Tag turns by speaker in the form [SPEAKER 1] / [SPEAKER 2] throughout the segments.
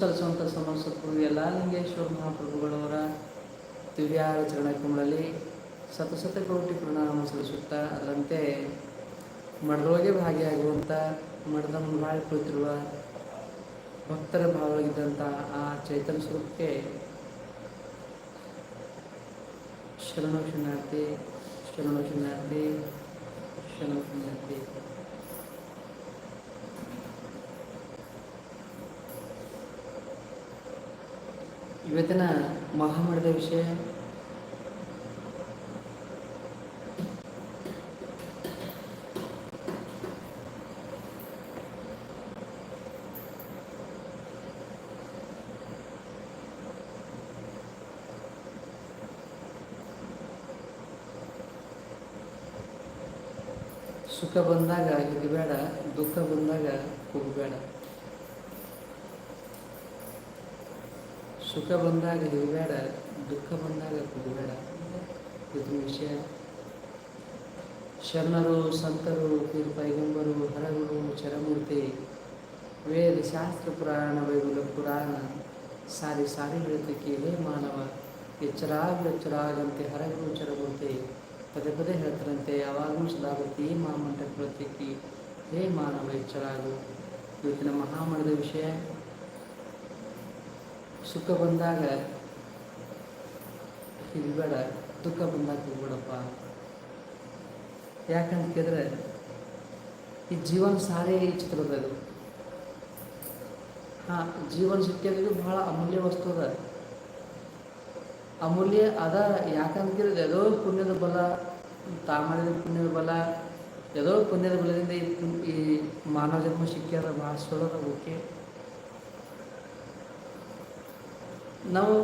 [SPEAKER 1] ಸಲ್ಲಿಸುವಂಥ ಎಲ್ಲ. ಲಿಂಗೇಶ್ವರ ಮಹಾಪ್ರಭುಗಳವರ ದಿವ್ಯಾರ ಚರಣಕಮಗಳಲ್ಲಿ ಸತಸತ ಕೋಟಿ ಪ್ರಣಾಮ ಸಲ್ಲಿಸುತ್ತಾ, ಅದರಂತೆ ಮಠದೊಳಗೆ ಭಾಗಿಯಾಗುವಂಥ ಮಠದ ಮುಂಬಾಳಿ ಕುಳಿತಿರುವ ಭಕ್ತರ ಭಾವವಾಗಿದ್ದಂಥ ಆ ಚೈತನ್ಯ ಸ್ವರೂಪಕ್ಕೆ ಶರಣು ಶರಣಾರ್ಥಿ ಶರಣು ಶರಣಾರ್ಥಿ ಶರಣು ಶರಣಾರ್ಥಿ. ಇವತ್ತಿನ ಮಹಾಮಠದ ವಿಷಯ? ಸುಖ ಬಂದಾಗ ಹಿಡಿಬೇಡ ದುಃಖ ಬಂದಾಗ ಹೋಗಬೇಡ ಸುಖ ಬಂದಾಗ ಬೇಡ, ದುಃಖ ಬಂದಾಗ ಕುಡಿಬೇಡ ಇದು ವಿಷಯ. ಶರಣರು, ಸಂತರು ಪೀರ್ ಪೈಗಂಬರು ಹರಗುರು ಚರಮೂರ್ತಿ, ವೇದ ಶಾಸ್ತ್ರ ಪುರಾಣ ವೈಗುಲ ಪುರಾಣ, ಸಾರಿ ಸಾರಿ ಹೇಳುತ್ತೆ ಹೇ ಮಾನವ. ಎಚ್ಚರಾಗ, ಎಚ್ಚರಾಗಂತೆ ಹರಗುರು ಚರಮೂರ್ತಿ. ಪದೇ ಪದೇ ಹೇಳ್ತಾರಂತೆ, ಯಾವಾಗಲೂ ಈ ಮಾಮಂಟ ಪ್ರತ್ಯೇಕಿ ಹೇ ಮಾನವ, ಎಚ್ಚರಾಗು. ಇವತ್ತಿನ ಮಹಾಮಠದ ವಿಷಯ ಸುಖ ಬಂದಾಗ ಹಿಡಿಬೇಡ ದುಃಖ ಬಂದಾಗ ಹೋಗ್ಬೇಡಪ್ಪ. ಯಾಕಂತ ಕೇಳಿದ್ರೆ, ಈ ಜೀವನ ಸಾರೇ ಚಿತ್ರದದು. ಹಾಂ, ಜೀವನ ಸಿಕ್ಕಿದ್ದು ಭಾಳ ಅಮೂಲ್ಯ ವಸ್ತು ಅದ. ಅಮೂಲ್ಯ ಅದ, ಯಾಕಂತ ಯಾವುದೋ ಪುಣ್ಯದ ಬಲ ತಾ ಮಾಡಿದ ಪುಣ್ಯದ ಬಲ, ಯಾವುದೋ ಪುಣ್ಯದ ಬಲದಿಂದ ಈ ಈ ಮಾನವ ಜನ್ಮ ಸಿಕ್ಕ್ಯಾರ ಭಾಳ ಸೊಳದ ಓಕೆ. ನಾವು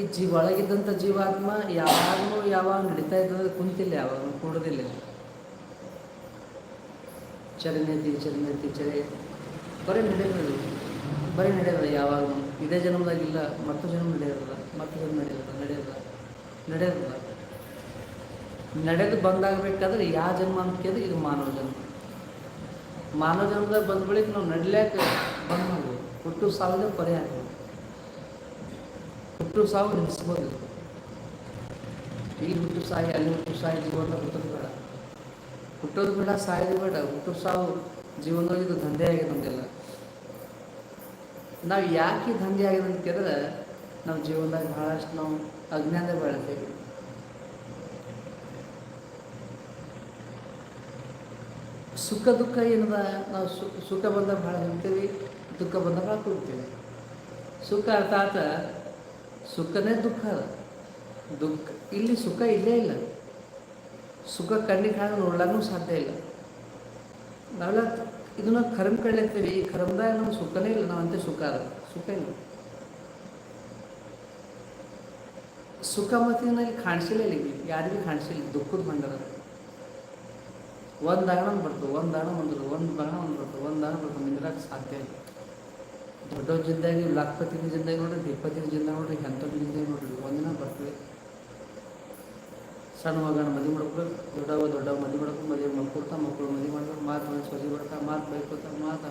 [SPEAKER 1] ಈ ಜೀವ ಒಳಗಿದ್ದಂಥ ಜೀವಾತ್ಮ ಯಾವಾಗಲೂ ಯಾವಾಗ ನಡೀತಾ ಇದ್ದಂದ್ರೆ ಕುಂತಿಲ್ಲ ಯಾವಾಗ ಕೂಡೋದಿಲ್ಲ. ಚಲನೆತಿ ಚಲನೆತಿ ಚರೆ ಬರೀ ನಡೆಯೋದು, ಬರೀ ನಡೆಯೋದ ಯಾವಾಗಲೂ. ಇದೇ ಜನ್ಮದಾಗಿಲ್ಲ ಮತ್ತು ಜನ್ಮ ನಡೆಯೋದಿಲ್ಲ ಮತ್ತು ಜನ್ಮ ನಡೆಯೋದಿಲ್ಲ ನಡೆಯೋದ ನಡೆಯೋದಿಲ್ಲ. ನಡೆದು ಬಂದಾಗಬೇಕಾದ್ರೆ ಯಾವ ಜನ್ಮ ಅಂತ ಕೇಳಿದ್ರೆ ಇದು ಮಾನವ ಜನ್ಮ. ಮಾನವ ಜನ್ಮದಾಗ ಬಂದ ಬಳಿಕ ನಾವು ಬಂದ್ಬೋದು ಮಾಡ್ಬೋದು ಹುಟ್ಟು ಸಾಲದ ಪರಿಹಾರ ಹುಟ್ಟು ಸಾವು ನಿಲ್ಲಿಸ್ಬೋದು ಇಲ್ಲಿ ಹುಟ್ಟು ಸಾಯಿ, ಅಲ್ಲಿ ಹುಟ್ಟು ಸಾಯಿ ಜೀವನ ಹುಟ್ಟೋದು ಬೇಡ. ಹುಟ್ಟೋದು ಬೇಡ, ಸಾಯೋದು ಬೇಡ. ಹುಟ್ಟು ಸಾವು ಜೀವನದಲ್ಲಿ ಇದು ದಂಧೆ ಆಗಿದೆ ನಾವು ಯಾಕೆ ದಂಧೆ ಆಗಿದೆ ಅಂತ ಕೇಳಿದ್ರೆ ನಮ್ಮ ಜೀವನದಾಗ ಭಾಳಷ್ಟು ನಾವು ಅಜ್ಞಾನ ಬೆಳೆದೇವೆ ಸುಖ, ದುಃಖ ಏನದ? ನಾವು ಸುಖ ಬಂದಾಗ ಭಾಳ ಹೋಗ್ತೀವಿ ದುಃಖ ಬಂದಾಗ ಭಾಳ ಕೊಡ್ತೀವಿ ಸುಖ ಅರ್ಥಾತ್ ಸುಖನೇ ದುಃಖ ಅದ ದುಃಖ, ಇಲ್ಲಿ ಸುಖ ಇಲ್ಲೇ ಇಲ್ಲ. ಸುಖ ಕಣ್ಣಿಗೆ ಕಾಣ ನೋಡ್ಲಾಗೂ ಸಾಧ್ಯ ಇಲ್ಲ. ನಾವೆಲ್ಲ ಇದನ್ನ ಕರ್ಮ ಕಳ್ಳಿರ್ತೀವಿ ಈ ಕರ್ಮದಾಗ ನಮ್ಗೆ ಸುಖನೇ ಇಲ್ಲ. ನಾವಂತೆ ಸುಖ ಅದ ಸುಖ ಇಲ್ಲ. ಸುಖ ಮತ್ತು ಇಲ್ಲಿ ಕಾಣಿಸಿಲ್ಲ ಇಲ್ಲಿ. ಯಾರಿಗೂ ಕಾಣಿಸಿಲ್ಲ. ದುಃಖದ ಬಂಡರ ಒಂದು ಅಗಣ ಬರ್ತದೆ. ಒಂದು ಅಗಣ ಬಂದರು ಒಂದು ಅಗಣ ಒಂದು ಬರ್ತದೆ. ಒಂದು ಅಗಣ ಬರ್ತದೆ. ನಿಂದ್ರಾಗ ಸಾಧ್ಯ ಇಲ್ಲ. ದೊಡ್ಡವ್ರ ಜಿಂದಾಗಿ ಲಖಪತಿ ಜಿಂದಾಗಿ ನೋಡ್ರಿ ಇಪ್ಪತ್ತಿನ ಜಿಂದ ನೋಡ್ರಿ ಎಂಥವ್ರ ಜಿಂದಾಗಿ ನೋಡ್ರಿ, ಒಂದಿನ ಬರ್ತದೆ ಸಣ್ಣ ಮಗನ ಮದುವೆ ಮಾಡ್ಕೊಳ್ಳಿ ದೊಡ್ಡವ ದೊಡ್ಡವ ಮದಿ ಮಾಡ್ಕೊಂಡು ಮದುವೆ ಮಕ್ಕಳ್ತಾ ಮಕ್ಕಳು ಮದಿ ಮಾಡ್ಬೇಕು ಮಾತು ಮನೆ ಸೊಸಿ ಬರ್ತಾ, ಮಾತು ಬೈಕೊತಾ ಮಾತಾ.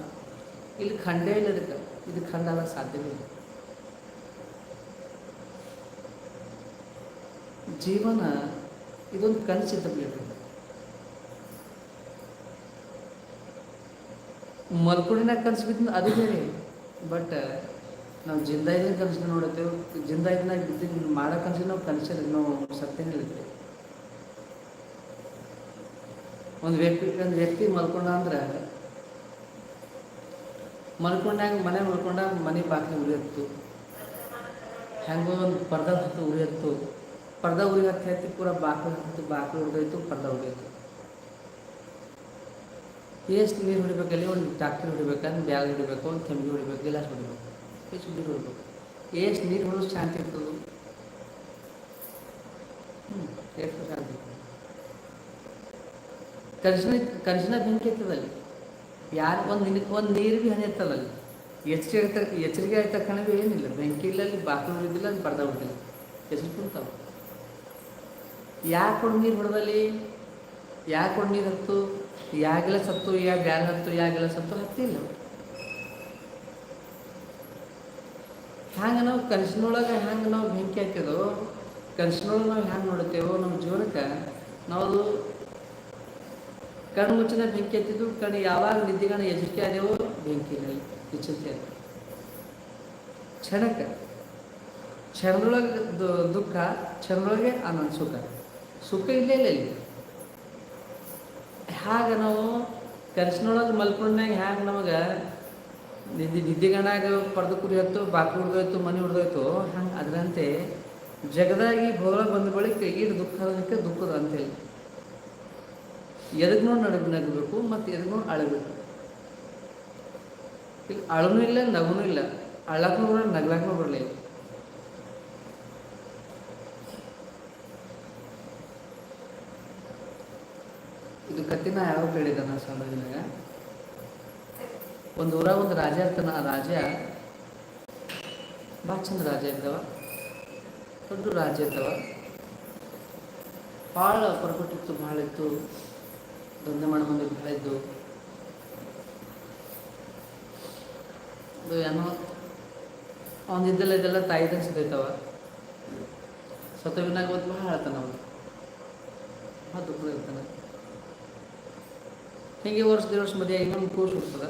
[SPEAKER 1] ಇಲ್ಲಿ ಖಂಡೇ ಇಲ್ಲ ಇದಕ್ಕೆ. ಇದು ಖಂಡ ಆಗಕ್ಕೆ ಸಾಧ್ಯವೇ ಇಲ್ಲ. ಜೀವನ ಇದೊಂದು ಕನಸಿದ್ದ ಬಿಡ್ರಿ ಮಲ್ಕೊಂಡಿನಾಗ ಕನಸು ಬಿದ್ದು ಅದು ಬೇರೆ. ಬಟ್ ನಾವು ಜಿಂದಾಯಿನ ಕನಸು ನೋಡುತ್ತೇವೆ ಜಿಂದಾಯಿನಾಗ ಬಿದ್ದು ಮಾಡೋ ಕನಸು ನಾವು ಕನಸಲ್ಲಿ ನಾವು ಸತ್ಯ ಇರ್ತೇವೆ ಒಂದು ವ್ಯಕ್ತಿ ಒಂದು ವ್ಯಕ್ತಿ ಮಲ್ಕೊಂಡ ಅಂದ್ರೆ ಮಲ್ಕೊಂಡಾಗ ಮನೆ ಮಲ್ಕೊಂಡಾಗ ಮನೆ ಬಾಕಿ ಉರಿಯತ್ತು ಹೆಂಗೋ ಒಂದು ಪರ್ದ ಹತ್ತು ಉರಿಯತ್ತು ಪರ್ದ ಉರಿ ಹತ್ತಿ ಹತ್ತಿ ಪೂರ ಬಾಗಿಲು ಹತ್ತು, ಬಾಗಿಲು ಉರಿದೋಯ್ತು, ಪರ್ದ ಎಷ್ಟು ನೀರು ಹೊಡಿಬೇಕಲ್ಲಿ ಒಂದು ಟ್ಯಾಕ್ಟರ್ ಹೊಡಿಬೇಕಂದ್ರೆ ಬ್ಯಾಗ್ ಹೊಡಿಬೇಕು ಒಂದು ಕೆಂಬಿ ಹೊಡಿಬೇಕು, ಗಿಲಾಸ್ ಹೊಡಿಬೇಕು ಎಷ್ಟು ನೀರು ಹೊಡಿಬೇಕು. ಎಷ್ಟು ನೀರು ಹೊಡೋದು ಶಾಂತಿ ಇರ್ತದೆ. ಹ್ಞೂ ಎಷ್ಟು ಶಾಂತಿ ಕನಸಿನ ಕನಸಿನ ಬೆಂಕಿ ಇರ್ತದಲ್ಲಿ ಯಾರು ಒಂದು ದಿನಕ್ಕೆ ಒಂದು ನೀರು ಭೀ ಹನಿ ಇರ್ತದಲ್ಲಿ ಎಚ್ಚರಿಕೆ ಎಚ್ಚರಿಕೆ ಆಯ್ತ ತಕ್ಷಣ ಭೀ ಏನಿಲ್ಲ. ಬೆಂಕಿ ಇಲ್ಲ ಅಲ್ಲಿ ಬಾಗಿಲು ಹೊಡಿದಿಲ್ಲ ಅಲ್ಲಿ ಬರ್ದ ಹೊಡಿದಿಲ್ಲ. ಹೆಸರು ಕುಂತಾವೆ. ಯಾಕೆ ಕೊಡು ನೀರು ಹೊಡೆದಲ್ಲಿ ಯಾಕೆ ಕೊಡು ನೀರು ಹತ್ತು ಯಾಗೆಲ್ಲ ಸತ್ತು, ಯಾ ಬ್ಯಾಲ್ ಹತ್ತು ಯಾಗೆಲ್ಲ ಸತ್ತು ಹತ್ತಿಲ್ಲ ಹ್ಯಾಂಗ ನಾವು ಕನಸಿನೊಳಗೆ ಹ್ಯಾಂಗೆ ನಾವು ಬೆಂಕಿ ಹಾಕಿದೋ ಕನಸಿನೊಳಗೆ ನಾವು ಹ್ಯಾಂಗೆ ನೋಡುತ್ತೇವೋ ನಮ್ಮ ಜೀವನಕ್ಕೆ, ನಾವು ಕಣ್ಣು ಮುಚ್ಚಿನ ಬೆಂಕಿ ಹತ್ತಿದ್ದು, ಕಣ್ಣು ಯಾವಾಗ ನಿದ್ದೆಗಣ ಎಚ್ಚರಿಕೆ ಆದೇವೋ ಬೆಂಕಿ ಎಚ್ಚರಿಕೆ ವಿಚಿತ್ರ ಕ್ಷಣಕ್ಕೆ, ಕ್ಷಣದೊಳಗೆ ದುಃಖ, ಕ್ಷಣದೊಳಗೆ ಆನಂದ ಸುಖ. ಸುಖ ಇಲ್ಲೇ ಇಲ್ಲ ಇಲ್ಲಿ. ಹಾಗೆ ನಾವು ಕನಸಿನೊಳಗೆ ಮಲ್ಕೊಂಡಾಗ ಹ್ಯಾಂಗೆ ನಮಗೆ ನಿದ್ದೆ, ನಿದ್ದೆಗಣಾಗ ಪಡೆದು ಕುರಿ ಬಾಕಿ ಹೊಡೆದೋಯ್ತು ಮನೆ ಹೊಡೆದೋಯ್ತು ಹಂಗೆ ಅದರಂತೆ ಜಗದಾಗಿ ಭೋಗ ಬಂದ ಬಳಿಕ ಈಡು ದುಃಖ ಅದಕ್ಕೆ ದುಃಖದ ಅಂತೇಳಿ ಎದಕ್ಕೆ ನೋಡಿ ನಗಬೇಕು ಮತ್ತು ಎದಕ್ಕೆ ಅಳಬೇಕು. ಇಲ್ಲಿ ಅಳನೂ ಇಲ್ಲ, ನಗುನೂ ಇಲ್ಲ. ಅಳಕ್ಕೂ ಬರಲ್ಲ, ನಗ್ಲಾಕ್ನೂ ಬರಲ್ಲ ಇದು ಕತ್ತಿನ ಯಾವ ಕೇಳಿದ ನಾ ಸಣ್ಣದಿನಾಗ ಒಂದು ಊರ, ಒಂದು ರಾಜ ಇರ್ತಾನ ಆ ರಾಜ ಭಾಳ ಚಂದ ರಾಜ ಇದ್ದವ. ದೊಡ್ಡ ರಾಜ ಇದ್ದವ. ಭಾಳ ಪರ್ಪಟ್ಟಿತ್ತು ಭಾಳ ಇತ್ತು. ದಂಧೆ ಮಾಡೋ ಮಂದಿ ಭಾಳ ಇದ್ದು. ಏನೋ ಅವನಿದ್ದೆಲ್ಲ ಇದೆಲ್ಲ ತಾಯಿ ಸಿದ್ದೈತವ ಸತವಿನಾಗ ಒಂದು ಭಾಳ ಹೇಳ್ತಾನ ಅವನು. ಭಾಳ ದುಃಖ ಇರ್ತಾನೆ. ಹೀಗೆ ವರ್ಷ ವರ್ಷ ಮದುವೆ ಇನ್ನೊಂದು ಕೂಸು ಹುಡ್ತದ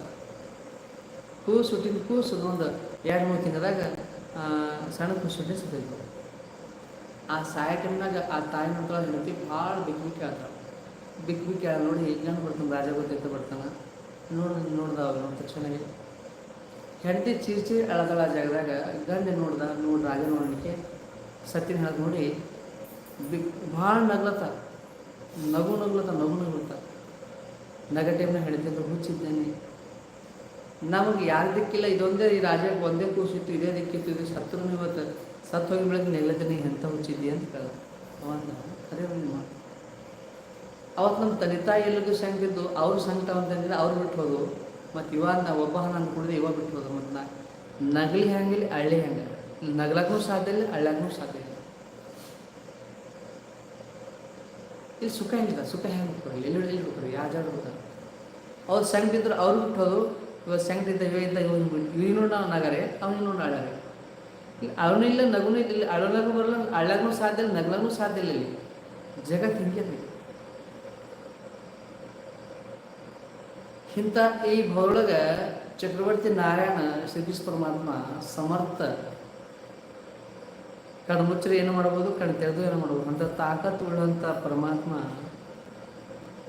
[SPEAKER 1] ಕೂಸು ಹುಟ್ಟಿದ ಕೂಸು ಒಂದು ಎರಡು ಮೂರು ತಿಂಗಳದಾಗ ಸಣ್ಣ ಕೂಸು ಹುಟ್ಟಿ ಸತ್ತೈತೆ ಆ ಸಾಯ ಟೈಮ್ನಾಗ ಆ ತಾಯಿ ಮಕ್ಕಳ ಹೆಂಡತಿ ಭಾಳ ಬಿಕ್ ಬಿಕ್ಕಿ ಆಗ್ತಾವೆ ಬಿಕ್ ಬಿಕ್ಕಿ ಆಗ ನೋಡಿ, ಹೆಂಗೆ ಬರ್ತಾನೆ ರಾಜ ಗೊತ್ತೈತೆ ಬರ್ತಾನೆ ನೋಡಿ ನೋಡ್ದ ಅವಾಗ ನೋಡಿದ ತಕ್ಷಣವೇ ಹೆಂಡತಿ ಚೀರ್ ಚೀರ್ ಅಳದಳ ಜಾಗದಾಗ, ಗಂಡ ನೋಡ್ದ, ನೋಡಿ ರಾಜ ನೋಡಲಿಕ್ಕೆ ಸತ್ತಿನ ಹೇಳಕ್ ನೋಡಿ, ಬಿಕ್ ಭಾಳ ನಗ್ಲತ್ತ. ನಗು ನಗ್ಲತ್ತ ನಗು ನಗ್ಲತ್ತ. ನಗ ಟೈಮ್ನಾಗ ಹೇಳ್ತಿದ್ರು ಹುಚ್ಚಿದ್ದೇನೆ ನಮಗೆ ಯಾರು ದಿಕ್ಕಿಲ್ಲ ಇದೊಂದೇ ಈ ರಾಜ್ಯಕ್ಕೆ ಒಂದೇ ಕೂಸಿತ್ತು ಇದೇ ದಿಕ್ಕಿತ್ತು, ಇದು ಸತ್ರು ಇವತ್ತು ಸತ್ತು ಹೋಗಿ ಬೆಳೆದು ನೆಲ್ಲದಿನಿ ಎಂತ ಹುಚ್ಚಿದ್ದಿ ಅಂತ ಕೇಳ ಅವಂದ ಅದೇ ಒಂದು ಮಾತು. ಅವತ್ತು ನಮ್ಮ ತಂದೆ ತಾಯಿ ಎಲ್ಲರಿಗೂ ಸಂಗತಿದ್ದು ಅವ್ರ ಸಂಕಟ ಅಂತಂದ್ರೆ ಅವ್ರು ಬಿಟ್ಟು ಹೋದು ಮತ್ತು ಇವಾಗ ನಾ ಒಬ್ಬ ನಾನು ಕುಡಿದು ಇವಾಗ ಬಿಟ್ಟು ಹೋದು ಮತ್ತು ನಾ ನಗಲಿ ಹೆಂಗಿಲ್ಲ ಹಳ್ಳಿ ಹೆಂಗೆ ನಗ್ಲಕ್ಕೂ ಸಾಧ್ಯ ಇಲ್ಲ ಅಳ್ಳಕ್ಕೂ ಸಾಧ್ಯ ಇಲ್ಲ. ಇಲ್ಲಿ ಸುಖ ಹೆಂಗಿಲ್ಲ ಸುಖ ಹೆಂಗೆ ಬಿಟ್ಕೊಡಿ ಎಲ್ಲಿ ಎಲ್ಲಿ ಬಿಟ್ಕೊಡಿ ಯಾವ ಜಾಗ ಅವ್ರು ಸಂಗಟ ಇದ್ರು ಅವ್ರು ಬಿಟ್ಟು ಹೋದು ಇವಾಗ ಸಂಗಡಿದ್ದ ಇದ್ದ ಇವನು ಬಿಟ್ಟು ಇವನು ನಾವು ನಗರೆ ಅವನು ನೋಡಿ ಅವನು ಇಲ್ಲ ನಗುನೂ ಇಲ್ಲ ಅಳಲಾಗೂ ಬರಲ್ಲ ಅಳ್ಳಗೂ ಸಾಧ್ಯ ಇಲ್ಲ ನಗ್ಲಾಗೂ ಸಾಧ್ಯ ಇಲ್ಲ ಇಲ್ಲಿ. ಜಗತ್ತು ಹಿಂಗೆ ಇಂಥ ಈ ಭೌರೊಳಗ ಚಕ್ರವರ್ತಿ ನಾರಾಯಣ ಶ್ರೀಕೃಷ್ಣ ಪರಮಾತ್ಮ ಸಮರ್ಥ. ಕಣ್ಣು ಮುಚ್ಚರಿ ಏನು ಮಾಡ್ಬೋದು ಕಣ್ ತೆರೆದು ಏನು ಮಾಡ್ಬೋದು, ಅಂತ ತಾಕತ್ತು ಉಳ್ಳಂಥ ಪರಮಾತ್ಮ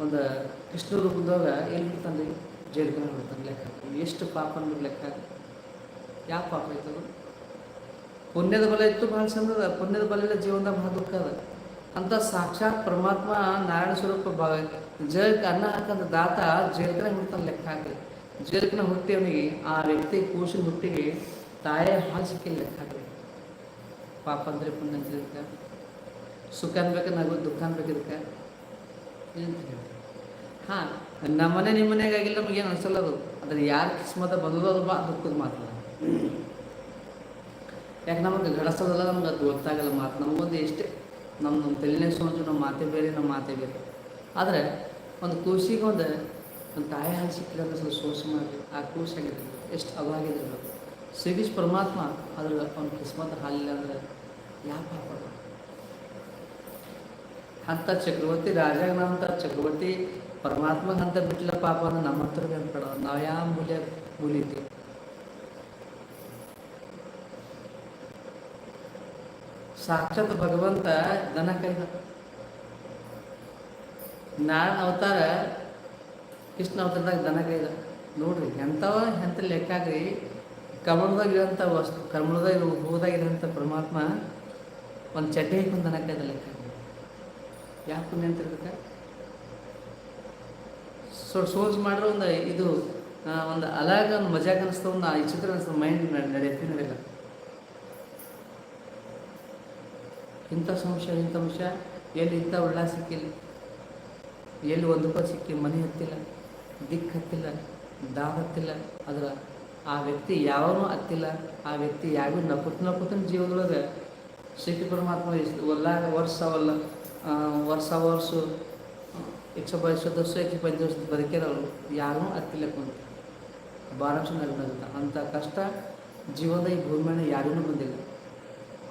[SPEAKER 1] ಒಂದು ಕೃಷ್ಣ ರೂಪದಾಗ ಎಲ್ಲಿ ಬಿಡ್ತಾನೆ ಜೇಡ್ಕೊಂಡು ಬಿಡ್ತಾನೆ ಲೆಕ್ಕ. ಎಷ್ಟು ಪಾಪ ಅನ್ನೋದು ಲೆಕ್ಕ. ಯಾವ ಪಾಪ ಐತದು ಪುಣ್ಯದ ಬಲ ಇತ್ತು ಭಾಳ ಚಂದದ. ಪುಣ್ಯದ ಬಲ ಇಲ್ಲ ಜೀವನದಾಗ ಭಾಳ ದುಃಖ ಅದ. ಅಂತ ಸಾಕ್ಷಾತ್ ಪರಮಾತ್ಮ ನಾರಾಯಣ ಸ್ವರೂಪ ಭಾವ ಜಗಕ್ಕೆ ಅನ್ನ ಹಾಕಂತ ದಾತ ಜೇಲ್ಕನ ಹುಡ್ತಾನೆ ಲೆಕ್ಕ ಹಾಕಿ ಜೇಲ್ಕನ ಹುಟ್ಟಿ ಅವನಿಗೆ ಆ ವ್ಯಕ್ತಿ ಕೂಸಿನ ಹುಟ್ಟಿಗೆ ತಾಯೇ ಸಿಕ್ಕಿಲ್ಲ ಲೆಕ್ಕ ಹಾಕಿ ಪಾಪ ಅಂದ್ರೆ ಪುಣ್ಯ ಅಂತ ಸುಖ ಅನ್ಬೇಕು ನಗು ದುಃಖ ಅನ್ಬೇಕು ಇದಕ್ಕೆ ಏನಂತ ನಮ್ಮ ಮನೆ ನಿಮ್ಮ ನಿಮ್ಮ ಮನೆಗಾಗಿಲ್ಲ ನಮಗೇನು ಅನ್ಸಲ್ಲ ಅದು. ಅದ್ರ ಯಾರು ಕಿಸ್ಮತ ಬಂದದೋ ಅದು ಬಾ, ದುಃಖದ ಮಾತು ಯಾಕೆ ನಮಗೆ ಗಳಿಸೋದಲ್ಲ ನಮ್ಗೆ ಅದು ಗೊತ್ತಾಗಲ್ಲ ಮಾತು. ನಮಗೊಂದು ಎಷ್ಟೇ, ನಮ್ಮ ನಮ್ಮ ತಲೆನೇ ಸೋಂಚು, ನಮ್ಮ ಮಾತೆ ಬೇರೆ, ನಮ್ಮ ಮಾತೆ ಬೇರೆ. ಆದರೆ ಒಂದು ಕೂಸಿಗೆ ಒಂದು ತಾಯಿ ಹಾಲು ಸಿಕ್ಕಿಲ್ಲ ಅಂದ್ರೆ ಸ್ವಲ್ಪ ಸೋಸು ಮಾಡಿ, ಆ ಕೂಸಾಗಿದೆ ಎಷ್ಟು ಅವಾಗಿದೆ ಸಿಗಿಸ್ ಪರಮಾತ್ಮ ಅದ್ರ ಒಂದು ಕಿಸ್ಮತ್ ಹಾಲಿಲ್ಲ ಅಂದ್ರೆ ಯಾವ ಅಂತ ಚಕ್ರವರ್ತಿ ರಾಜಾಗನಂತ ಚಕ್ರವರ್ತಿ, ಪರಮಾತ್ಮ ಅಂತ ಬಿಟ್ಟಿಲ್ಲ ಪಾಪ ಅಂದ್ರೆ ನಮ್ಮ ಹತ್ರ ಕಡ ನಾವು ಯಾವ ಮೂಲ್ಯ ಮೂಲಿದ್ವಿ ಸಾಕ್ಷಾತ್ ಭಗವಂತ ದನ ಕೈದ. ನಾನ್ ಅವತಾರ, ಕೃಷ್ಣ ಅವತಾರದಾಗ ದನ ಕೈದ. ನೋಡ್ರಿ, ಎಂಥವ, ಎಂಥ ಲೆಕ್ಕ ಆಗ್ರಿ. ಕಮಲದಾಗ ಇರೋಂಥ ವಸ್ತು ಕಮಲದಾಗ ಇರೋ ಹೂದಾಗ ಇರೋಂಥ ಪರಮಾತ್ಮ ಒಂದು ಚಡ್ಡಿ ಹಾಕೊಂಡು ದನ ಕೈದ ಲೆಕ್ಕ. ಯಾಕೆ ಪುಣ್ಯ ಅಂತ ಇರ್ಬೇಕ ಸೊ ಸೋಲ್ಸ್ ಮಾಡಿರೋ ಒಂದು ಇದು ಒಂದು ಅಲಾಗ, ಒಂದು ಮಜಾಕ್ ಅನಿಸ್ತದೆ ಒಂದು ಈ ಚಿತ್ರ ಅನಿಸ್ತದೆ ಮೈಂಡ್ ನಡೆಯುತ್ತೆ ನಡೆಯಲ್ಲ ಇಂಥ ಸಂಶಯ, ಇಂಥ ಅಂಶ ಎಲ್ಲಿ ಇಂಥ ಉಳ್ಳ ಸಿಕ್ಕಿಲ್ಲ. ಎಲ್ಲಿ ಒಂದು ರೂಪಾಯಿ ಸಿಕ್ಕಿ ಮನೆ ಹತ್ತಿಲ್ಲ, ದಿಕ್ಕು ಹತ್ತಿಲ್ಲ ದಾವ ಹತ್ತಿಲ್ಲ, ಅದರ ಆ ವ್ಯಕ್ತಿ ಯಾವನೂ ಹತ್ತಿಲ್ಲ, ಆ ವ್ಯಕ್ತಿ ಯಾವ ನಕುತ್ ನಕುತನ ಜೀವನದೊಳಗೆ ಶಕ್ತಿ ಪರಮಾತ್ಮ ಎಷ್ಟು ವರ್ಷ ಅವಲ್ಲ ವರ್ಷ ವರ್ಷ, ಎಕ್ಸ ಬಯಸೋ ವರ್ಷ ಎಕ್ಸ ಪಂಚ ವರ್ಷ ಬದುಕಿರೋರು ಯಾರು ಹತ್ತಿಲ್ಲ ಕುಂತ? ಭಾಳ ನಗ್ನಗ್ತ ಅಂಥ ಕಷ್ಟ ಜೀವನದ ಈ ಭೂಮಿ ಮೇಲೆ ಯಾರಿಗೂ ಬಂದಿಲ್ಲ.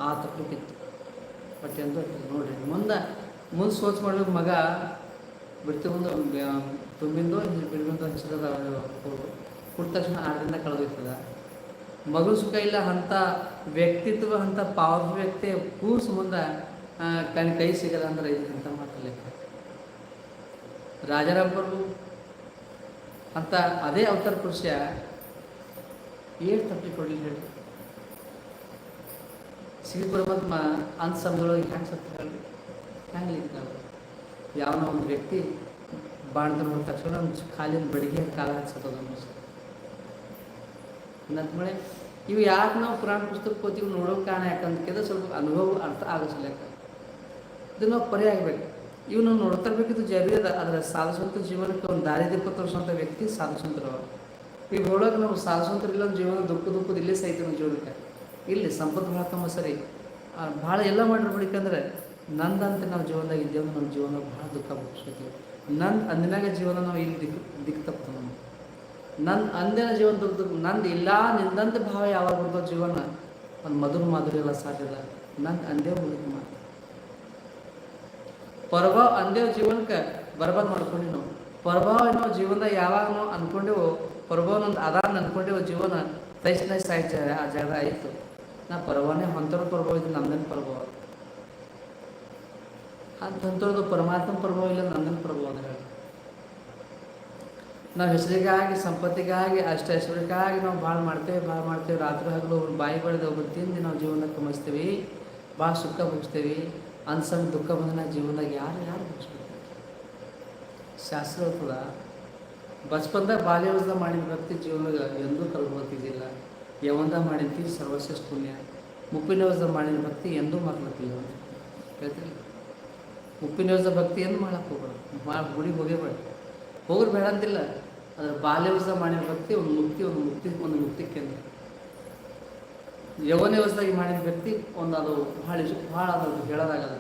[SPEAKER 1] ಆ ತಪ್ಪಿತ್ತು ಬಟ್ ಎಂದು ನೋಡ್ರಿ, ಮುಂದೆ ಮುಂದೆ ಸೋಚ್ ಮಾಡಿದ ಮಗ ಬಿಡ್ತಿ ಮುಂದೆ ತುಂಬಿಂದು ಬಿಡ್ಬಿಂದು ಹಂಚಿದ ಕುಟ್ಟ ತಕ್ಷಣ ಆರ್ದಿಂದ ಕಳೆದೋಯ್ತದ. ಮಗು ಸುಖ ಇಲ್ಲ ಅಂಥ ವ್ಯಕ್ತಿತ್ವ ಅಂಥ ಪವರ್ಫುಲ್ ವ್ಯಕ್ತಿ ಕೂಸು ಮುಂದೆ ಕಣ್ ಕೈ ಸಿಗಲ್ಲ ಅಂದ್ರೆ ಇದು ಅಂತ ಮಾತಲ್ಲ ರಾಜಾರಾಮ್ ಅಂತ ಅದೇ ಅವತಾರ ಪುರುಷ ಏನು ತಪ್ಪಿಕೊಡ್ಲಿ ಹೇಳಿ. ಶ್ರೀ ಪರಮಾತ್ಮ ಅಂತ ಸಮಯದೊಳಗೆ ಹ್ಯಾಂಗೆ ಸತ್ತ ಹೇಳಿ ಹ್ಯಾಂಗೆ ಲಿಂಕ್ ಯಾವನೋ ಒಂದು ವ್ಯಕ್ತಿ ಬಾಣದ ನೋಡಿದ ತಕ್ಷಣ ಒಂದು ಕಾಲಿನ ಬಡಿಗೆ ಕಾಲ ಹಚ್ಚತದ ಮಳೆ ಇವು ಯಾಕೆ ನಾವು ಪುರಾಣ ಪುಸ್ತಕ ಓದ್ತೀವಿ ನೋಡೋ ಕಾರಣ ಯಾಕಂತ ಕೇಳಿದ್ರೆ ಸ್ವಲ್ಪ ಅನುಭವ ಅರ್ಥ ಆಗಿಸ್ಲಿಕ್ಕ ಇದು ನಾವು ಪರಿ ಆಗಬೇಕು. ಇವನು ನೋಡ್ತಾ ಇರ್ಬೇಕಿದ್ದು ಜರಿ ಅದ ಅದರ ಸಾಧಿಸುವಂಥ ಜೀವನಕ್ಕೆ ಒಂದು ದಾರಿ ತೋರಿಸುವಂಥ ವ್ಯಕ್ತಿ ಸಾಧಿಸುವಂಥರವ ಈಗ ಒಳಗೆ ನಾವು ಸಾಧಿಸುವಂಥರಿಲ್ಲ ಇಲ್ಲ ಜೀವನ ದುಃಖ ದುಃಖದ ಇಲ್ಲೇ ಸಹಿತ ನಮ್ಮ ಜೀವನಕ್ಕೆ. ಇಲ್ಲಿ ಸಂಪತ್ತು ತಮ್ಮ ಸರಿ. ಭಾಳ ಎಲ್ಲ ಮಾಡಿರ್ಬೇಕಂದ್ರೆ ನಂದಂತ ನಾವು ಜೀವನದಾಗ ಇದ್ದೇವೆ ನಮ್ಮ ಜೀವನ ಭಾಳ ದುಃಖ ಮುಗಿಸ್ಕೊತೀವಿ ನಂದು ಅಂದಿನಾಗ ಜೀವನ ನಾವು ಇಲ್ಲಿ ದಿಕ್ ದಿಕ್ ತಪ್ಪ ನಮ್ಮ ನನ್ನ ಅಂದಿನ ಜೀವನ ದುಃಖ ದುಃಖ ನಂದು ಇಲ್ಲ ನಿಂದಂತ ಭಾವ ಯಾವಾಗ ಬರ್ತೋ ಜೀವನ? ಒಂದು ಮಧುರ ಮಾಧುರಿ ಎಲ್ಲ ಸಾಧ್ಯದ ನಂದು ಅಂದೇ ಮುಗಿದು ಮಾತು ಪ್ರಭಾವ ಅಂದೇವು ಜೀವನಕ್ಕೆ ಬರಬಾರ್ದು ಮಾಡ್ಕೊಂಡಿ ನಾವು. ಪ್ರಭಾವ ನಾವು ಜೀವನದಾಗ ಯಾವಾಗ ನಾವು ಅನ್ಕೊಂಡೆವು ಪ್ರಭಾವ ನಂದು ಅದಾನ ಅನ್ಕೊಂಡೆವು ಜೀವನ ತೈಸ್ ನೈಸ್ ಆಯ್ತು ಆ ಜಾಗ ಆಯಿತು. ನಾ ಪರ್ವನೇ ಹೊಂತರ ಪ್ರಭಾವ ಇದು ನಮ್ದೇನು ಪ್ರಭಾವ ಅಂತಂಥದ್ದು ಪರಮಾತ್ಮ ಪ್ರಭಾವ ಇಲ್ಲ ನಂದನ ಪ್ರಭಾವ ಅಂದ್ರೆ ನಾವು ಹೆಸರಿಗಾಗಿ, ಸಂಪತ್ತಿಗಾಗಿ ಅಷ್ಟ ಹೆಸರಿಗಾಗಿ ನಾವು ಭಾಳ ಮಾಡ್ತೇವೆ ಭಾಳ ಮಾಡ್ತೇವೆ. ರಾತ್ರಿ ಹಗಲು ಬಾಯಿ ಬೆಳೆದು ಒಬ್ರು ತಿಂದು ನಾವು ಜೀವನ ಕಮಿಸ್ತೀವಿ, ಭಾಳ ಸುಖ ಮುಗಿಸ್ತೀವಿ. ಅನ್ಸಂಗ್ ದುಃಖ ಬಂದ ಜೀವನದಾಗ ಯಾರು ಯಾರು ಮುಗಿಸ್ಬೇಕು ಶಾಸ್ತ್ರ ಕೂಡ ಬಚ್ಪನ್ದಾಗ ಬಾಲ್ಯವಸದ ಮಾಡಿದ ಭಕ್ತಿ ಜೀವನದಾಗ ಎಂದೂ ಕಲ್ಬೋತಿದ್ದಿಲ್ಲ ಯವಂದ ಮಾಡಿದ್ವಿ ಸರ್ವಶ್ರೇಷ್ಠ ಪುಣ್ಯ. ಮುಪ್ಪಿನ ವಸ್ತ ಮಾಡಿದ ಭಕ್ತಿ ಎಂದೂ ಮಾಡ್ಲತ್ತಿಲ್ಲ ಹೇಳ್ತೀರಿ ಮುಪ್ಪಿನ ವಸ್ತ ಭಕ್ತಿ ಎಂದು ಮಾಡಕ್ಕೆ ಹೋಗ್ಬೇಡ. ಭಾಳ ಗುಡಿಗೆ ಹೋಗೇಬೇಡ ಹೋಗ್ರು ಬೇಡ ಅಂತಿಲ್ಲ. ಅದ್ರ ಮಾಡಿದ ಭಕ್ತಿ ಒಂದು ಮುಕ್ತಿ ಒಂದು ಮುಕ್ತಿ ಒಂದು ಮುಕ್ತಿ ಕೇಂದ್ರ. ಯೌವನ ವ್ಯವಸ್ಥೆಗೆ ಮಾಡಿದ ವ್ಯಕ್ತಿ ಒಂದು ಅದು ಭಾಳ ಭಾಳ ಅದು ಹೇಳೋದಾಗಲ್ಲ.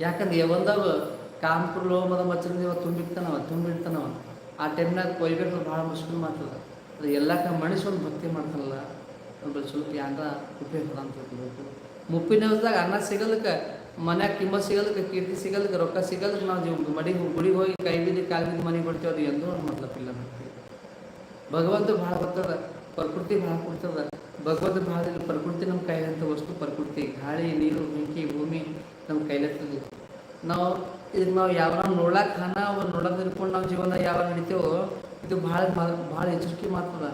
[SPEAKER 1] ಯಾಕಂದ್ರೆ ಯೌವನದಾಗ ಕಾನ್ಪುರ ಲೋಮದ ಮಚ್ಚರಿಂದ ತುಂಬಿರ್ತಾನವ ತುಂಬಿಡ್ತಾನವ ಆ ಟೈಮ್ನಾಗ ಕೊಯ್ಬೇಕು ಭಾಳ ಮುಷ್ಕಿಲ್ ಮಾತದ ಅದು ಎಲ್ಲಕ್ಕ ಮನುಷ್ಯ ಒಂದು ಭಕ್ತಿ ಮಾಡ್ತಾನಲ್ಲ ಒಂದು ಸ್ವಲ್ಪ ಯಾರ ಉಪಯೋಗ ಅಂತ ತಿಳ್ಕೊಬೇಕು. ಮುಪ್ಪಿನ ದಿವಸದಾಗ ಅನ್ನ ಸಿಗಲಕ್ಕೆ ಮನ್ಯಾಗ ಕಿಮ್ಮತ್ ಸಿಗಲಕ್ಕೆ ಕೀರ್ತಿ ಸಿಗಲಕ್ಕೆ ರೊಕ್ಕ ಸಿಗಲಕ್ಕೆ ನಾವು ಜೀವ ಮಡಿಗೆ, ಗುಡಿಗೆ ಹೋಗಿ ಕೈ ಬಿದ್ದು ಕಾಲು ಬಿದ್ದು ಮನೆಗೆ ಕೊಡ್ತೇವೆ ಅದು ಎಂದೂ ಮತ್ಲಪ್ಪಿಲ್ಲ ಭಗವಂತ ಭಾಳ ಬರ್ತದ, ಪ್ರಕೃತಿ ಭಾಳ ಕೊಡ್ತದ. ಭಗವಂತ ಭಾವದಲ್ಲಿ ಪ್ರಕೃತಿ ನಮ್ಮ ಕೈಲಂತ ವಸ್ತು ಪ್ರಕೃತಿ, ಗಾಳಿ, ನೀರು, ಬೆಂಕಿ, ಭೂಮಿ ನಮ್ಮ ಕೈಲಿರ್ತದ ನಾವು ಇದನ್ನ ನಾವು ಯಾವ ನಾವು ಹಣ ಅವ್ರು ನೋಡೋದು ಇಟ್ಕೊಂಡು ನಾವು ಜೀವನ ಯಾವಾಗ ನಡಿತೇವೋ, ಇದು ಭಾಳ ಭಾಳ ಎಚ್ಚರಿಕೆ ಮಾಡ್ತದ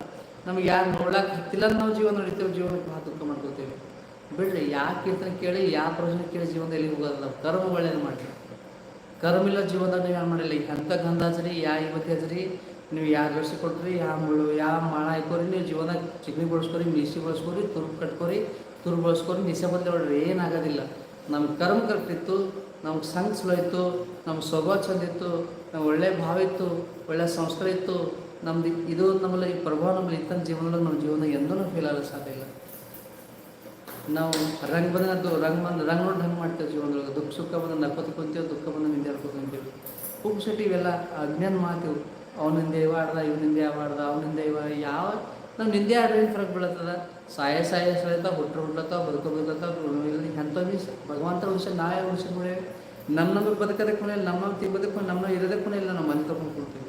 [SPEAKER 1] ನಮ್ಗೆ ಯಾರು ನೋಡಕ್ಕೆ ಹತ್ತಿಲ್ಲ ನಾವು ಜೀವನ ನಡಿತೇವೆ ಜೀವನ ಭಾಳ ದುಃಖ ಮಾಡ್ಕೋತೇವೆ. ಬಿಡ್ರಿ, ಯಾವ ಕೀರ್ತನ ಕೇಳಿ, ಯಾವ ಪ್ರಶ್ನೆ ಕೇಳಿ ಜೀವನದಲ್ಲಿ ಹೋಗೋದಲ್ಲ ಕರ್ಮ ಒಳ್ಳೇದು ಮಾಡಿ ಕರ್ಮಿಲ್ಲ ಜೀವನದಾಗ ನೀವು ಏನು ಮಾಡಿಲ್ಲ? ಈಗ ಎಂಥ ಗಂಧ ಹಚ್ರಿ ಯಾ ಇವತ್ತು ಹಚ್ರಿ ನೀವು ಯಾರು ವರ್ಷ ಕೊಟ್ರಿ ಯಾವ ಮುಳ್ಳು ಯಾವ ಮಾಳ ಹಾಕೋರಿ ನೀವು ಜೀವನ ಚಿಗ್ನಿ ಬಳಸ್ಕೊರಿ, ಮೀಸಿ ಬಳಸ್ಕೊರಿ ತುರ್ಬು ಕಟ್ಕೊರಿ ತುರು ಬಳಸ್ಕೊರಿ, ಮೀಸೆ ಬಂದು ನೋಡ್ರಿ ಏನಾಗೋದಿಲ್ಲ ನಮ್ಮ ಕರ್ಮ ಕರೆಕ್ಟಿತ್ತು ನಮ್ಗೆ ಸಂಘ ಇತ್ತು ನಮ್ಮ ಸ್ವಭಾವ ಚಂದ ಇತ್ತು ಒಳ್ಳೆ ಭಾವ ಇತ್ತು, ಒಳ್ಳೆ ಸಂಸ್ಕಾರ ಇತ್ತು. ನಮ್ದು ಇದು ನಮ್ಮಲ್ಲಿ ಈ ಪ್ರಭಾವ ನಮ್ಮಲ್ಲಿ ಇತ್ತಂತ ಜೀವನದಲ್ಲಿ ನಮ್ಮ ಜೀವನ ಎಂದೂ ಫೀಲ್ ಸಾಧ್ಯ ಇಲ್ಲ. ನಾವು ರಂಗ್ ಬಂದದ್ದು ರಂಗ್ ಬಂದು, ರಂಗ್ ನೋಡಿ ಹಂಗೆ ಮಾಡ್ತೇವೆ ಜೀವನದೊಳಗೆ. ದುಃಖ ಸುಖ ಬಂದು ನಕ್ಕೋತಿ ದುಃಖ ಬಂದು ನಿಂದೆ ಕುಂತೀವಿ. ಇವೆಲ್ಲ ಅಜ್ಞಾನ ಮಾತು ಅವನಿಂದ ಇವ ಆಡ್ದ ಇವನಿಂದ ಯಾವ ಆಡ್ದ ಅವನಿಂದ ಇವ ಯಾವ ನಾವು ನಿಂದೆ ಆಡ್ರಿ ಫರಕ್ ಬೀಳತ್ತದ? ಸಾಯ ಸಾಯ ಸಾಯ್ತಾ ಹುಟ್ಟರು ಹುಡ್ಲತ್ತಾವ ಬದುಕೋ ಬದುಕತ್ತಾವ ಎಂಥ ವಿಷ ಭಗವಂತ ವಿಷಯ ನಾವೇ ನೋಡಿ ನಮ್ಮ ನಮಗೆ ಬದುಕೋದಕ್ಕೆ ನಮ್ಮ ತಿಂಬೋದಕ್ಕೆ ನಮ್ಮ ಇರೋದಕ್ಕೆ ಇಲ್ಲ, ನಾವು ಮನೆ ತಗೊಂಡು ಕೊಡ್ತೀವಿ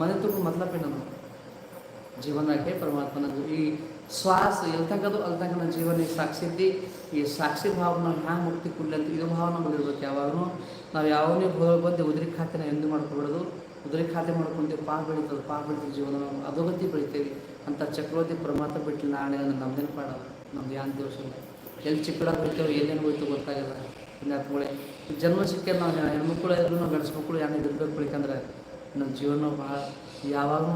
[SPEAKER 1] ಮನೆ ತಗೊಂಡು ಮತ್ಲಪ್ಪೇ ನಮ್ಮ ಜೀವನಕ್ಕೆ ಪರಮಾತ್ಮನದು ಈ ಶ್ವಾಸ ಎಲ್ಲಿ ತಗೋದು ಅಲ್ಲಿ ತನಕ ನನ್ನ ಜೀವನ ಸಾಕ್ಷಿದ್ದಿ ಈ ಸಾಕ್ಷಿ ಭಾವನ ನಾವು ಹ್ಯಾಂಗೆ ಮುಕ್ತಿ ಕೊಡ್ಲಿ ಅಂತ, ಇದು ಭಾವ ನಮಗೆ ಇರ್ಬೇಕು ಯಾವಾಗಲೂ. ನಾವು ಯಾವನೇ ಬಂದು ಉದ್ರಿ ಖಾತೆನ ಎಂದು ಮಾಡ್ಕೊಬಿಡೋದು ಉದ್ರಿ ಖಾತೆ ಮಾಡ್ಕೊಂತೀವಿ ಪಾ ಬೆಳೀತದೆ, ಪಾಲ್ ಬೆಳಿತೀವಿ ಜೀವನ. ಅಧೋಗತಿ ಬೆಳಿತೀವಿ. ಅಂತ ಚಕ್ರವರ್ತಿ ಪರಮಾತ್ಮ ಬಿಟ್ಟು ನಾಳೆ ನಮ್ದೇನು ಪಾಡ ನಮ್ದು ಯಾನ್ ದಿವಸ ಇಲ್ಲ ಎಲ್ಲಿ ಚಿಕ್ಕಡ ಬೀಳ್ತೇವೆ ಏನೇನು ಹೋಯ್ತು ಗೊತ್ತಾಗಲ್ಲ. ಪುಣ್ಯಾತ್ಮಗಳೇ ಜನ್ಮ ಸಿಕ್ಕ ನಾವು ಹೆಣ್ಮಕ್ಳು ಇದ್ರೂ ಗಂಡಸ ಮಕ್ಕಳು ಯಾರು ಇದ್ಬೇಕು ಬೇಕಂದ್ರೆ ನಮ್ಮ ಜೀವನ ಭಾಳ ಯಾವಾಗೂ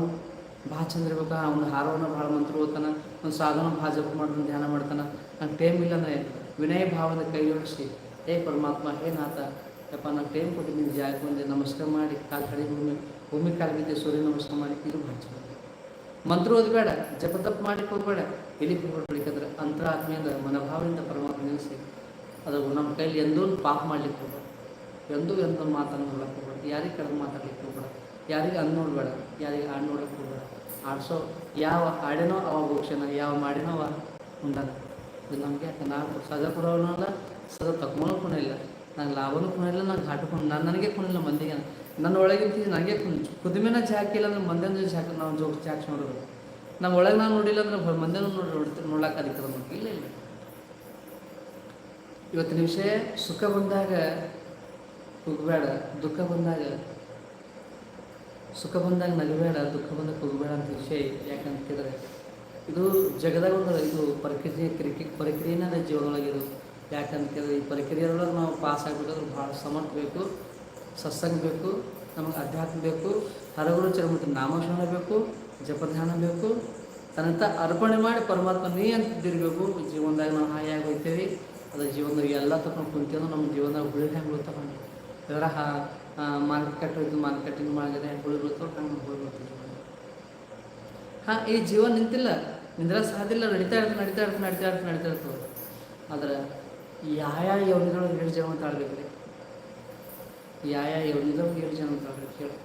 [SPEAKER 1] ಭಾಳ ಚಂದ ಇರ್ಬೇಕು. ಅವ್ನ ಹಾರವನ್ನು ಭಾಳ ಮಂತ್ರ ಓದ್ತಾನೆ, ಒಂದು ಸಾಧನ ಭಾಳ ಜಪ ಮಾಡ್ತಾನೆ, ಧ್ಯಾನ ಮಾಡ್ತಾನೆ. ನಂಗೆ ಟೈಮ್ ಇಲ್ಲ ಅಂದರೆ ವಿನಯ ಭಾವದ ಕೈ ಜೋಡಿಸಿ ಹೇ ಪರಮಾತ್ಮ, ಹೇ ನಾಥ ಯಪ್ಪ ನಾವು ಟೈಮ್ ಕೊಟ್ಟು ನಿಮ್ಮ ಜಾಗ ಬಂದೆ. ನಮಸ್ಕಾರ ಮಾಡಿ, ಕಾಲು ಕಡೆ ಭೂಮಿ ಭೂಮಿ ಕಾಲು ಸೂರ್ಯ ನಮಸ್ಕಾರ ಮಾಡಿ, ಇದು ಚಂದ ಮಂತ್ರ ಓದಬೇಡ, ಜಪ ತಪ್ಪು ಮಾಡಿ ಹೋಗ್ಬೇಡ ಎಲ್ಲಿ ಹೋಗ್ಬೇಕಂದ್ರೆ ಅಂತರ ಆತ್ಮೆಯಿಂದ ಮನೋಭಾವದಿಂದ ಪರಮಾತ್ಮ ನಿಲ್ಲಿಸಿ ಅದು ನಮ್ಮ ಕೈಯಲ್ಲಿ ಎಂದೂ ಪಾಪ ಮಾಡ್ಲಿಕ್ಕೆ ಹೋಗ್ಬೇಡ. ಎಂದೂ ಎಂದೂ ಮಾತನ್ನು ನೋಡಕ್ಕೆ ಹೋಗ್ಬೇಡ. ಯಾರಿಗೆ ಕಡಿಮೆ ಮಾತಾಡ್ಲಿಕ್ಕೆ ಹೋಗ್ಬೇಡ. ಯಾರಿಗೆ ಅನ್ನ ನೋಡಬೇಡ. ಯಾರಿಗೆ ಹಾಡು ನೋಡಕ್ಕೆ ಹೋಗ್ಬೇಡ. ಆಡ್ಸೋ ಯಾವ ಹಾಡೇನೋ ಅವ ಭೋಕ್ಷನ, ಯಾವ ಮಾಡಿನೋ ಅವ ಇದು ನಮಗೆ ನಾವು ಸದಾ ಕೊಡೋನಲ್ಲ ಸದಾ ಕುಣ ಇಲ್ಲ. ನಂಗೆ ಲಾಭನೂ ಕೂಡ ನಂಗೆ ಘಾಟು ಕುಣ, ನಾನು ನನಗೆ ಕುಣಿಲ್ಲ ಮಂದಿಗೆ ನನ್ನ ಒಳಗಿಂತ ನನಗೆ ಕುದುಮೆನ ಜಾಕಿಲ್ಲ ಅಂದ್ರೆ ಮಂದಿನ ಜಾಕ, ನಾವು ಜೋ ಜಾಕ್ಸ್ ನೋಡೋದು. ನಮ್ಮ ಒಳಗೆ ನಾನು ನೋಡಿಲ್ಲ ಅಂದ್ರೆ ಮಂದಿನ ನೋಡಿ ನೋಡ್ಲಾಕ ಅದಕ್ಕೆ ನಮಗೆ ಇಲ್ಲ ಇಲ್ಲ. ಇವತ್ತಿನ ವಿಷಯ ಸುಖ ಬಂದಾಗ ಕುಗ್ಬೇಡ ದುಃಖ ಬಂದಾಗ, ಸುಖ ಬಂದಾಗ ನಗಬೇಡ, ದುಃಖ ಬಂದಾಗ ಕುಗ್ಬೇಡ ಅಂತ ವಿಷಯ ಯಾಕಂತ ಕೇಳಿದ್ರೆ, ಇದು ಜಗದಾಗ ಒಂದು ಇದು ಪ್ರಕ್ರಿಯೆ ಕ್ರಿಕೆ ಪ್ರಕ್ರಿಯೆನೇ ಜೀವನೊಳಗಿರೋದು ಯಾಕಂತ ಕೇಳಿದ್ರೆ ಈ ಪರಿಕರಿಯರೊಳಗೆ ನಾವು ಪಾಸ್ ಆಗಬೇಕಾದ್ರೆ ಭಾಳ ಸಮರ್ಥ ಬೇಕು, ಸತ್ಸಂಗ ಬೇಕು, ನಮಗೆ ಅಧ್ಯಾತ್ಮ ಬೇಕು, ಹರಗುರು ಚರಮುಟ್ಟ ನಾಮಸ್ಮರಣ ಬೇಕು, ಜಪಧ್ಯಾನ ಬೇಕು ತನ್ನಂತ ಅರ್ಪಣೆ ಮಾಡಿ ಪರಮಾತ್ಮ ನೀ ಅಂತಿದ್ದಿರಬೇಕು ಜೀವನದಾಗ ನಾವು ಹಾಯಾಗಿ ಹೋಗ್ತೇವೆ ಅದು ಜೀವನದಾಗ ಎಲ್ಲ ತಗೊಂಡು ಕುಂತೇವೆ ನಮ್ಮ ಜೀವನದಾಗ ಹುಳಿ ಹೆಂಗೆ ಇದರ ಮಾರ್ಕೆಟ್ ಹೋಯ್ತು ಮಾರ್ಕೆಟಿಂಗ್ ಮಾಡಿದ್ರೆ ಹುಳಿ ಬೀಳ್ತಾವ ಹಂಗೆ ಹುಳಿ ಬೀಳ್ತೀವಿ ಹಾಂ, ಈ ಜೀವನ ನಿಂತಿಲ್ಲ. ನಿಂದ್ರ ಸಾಧಿಲ್ಲ ನಡೀತಾ ಇರ್ತದೆ ನಡೀತಾ ಇರ್ತದೆ ನಡೀತಾ ಇರ್ತದೆ ನಡೀತಾ ಇರ್ತದೆ ಆದ್ರೆ ಯಾವ ಯೋನಿಗಳು ಏಳು ಜನ ತಾಳ್ಬೇಕು ರೀ ಯಾವ ಯೋನಿಗಳು ಏಳು ಜನ ತಾಳ್ಬೇಕು ಹೇಳಿ